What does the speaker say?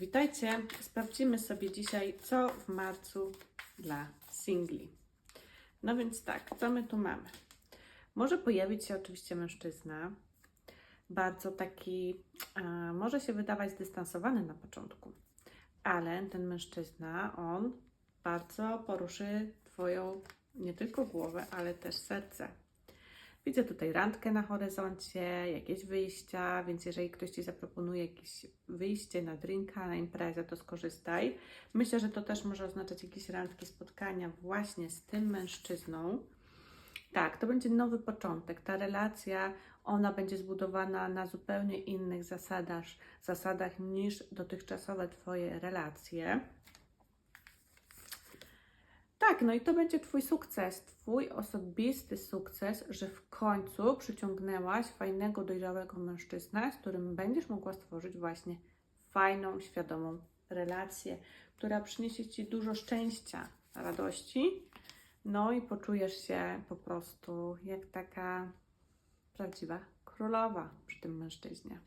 Witajcie. Sprawdzimy sobie dzisiaj, co w marcu dla singli. No więc tak, co my tu mamy? Może pojawić się oczywiście mężczyzna, bardzo taki, e, może się wydawać zdystansowany na początku, ale ten mężczyzna, on bardzo poruszy Twoją nie tylko głowę, ale też serce. Widzę tutaj randkę na horyzoncie, jakieś wyjścia, więc jeżeli ktoś Ci zaproponuje jakieś wyjście na drinka, na imprezę, to skorzystaj. Myślę, że to też może oznaczać jakieś randki, spotkania właśnie z tym mężczyzną. Tak, to będzie nowy początek. Ta relacja, ona będzie zbudowana na zupełnie innych zasadach, zasadach niż dotychczasowe Twoje relacje. Tak, no i to będzie Twój sukces, Twój osobisty sukces, że w końcu przyciągnęłaś fajnego, dojrzałego mężczyznę, z którym będziesz mogła stworzyć właśnie fajną, świadomą relację, która przyniesie Ci dużo szczęścia, radości, no i poczujesz się po prostu jak taka prawdziwa królowa przy tym mężczyźnie.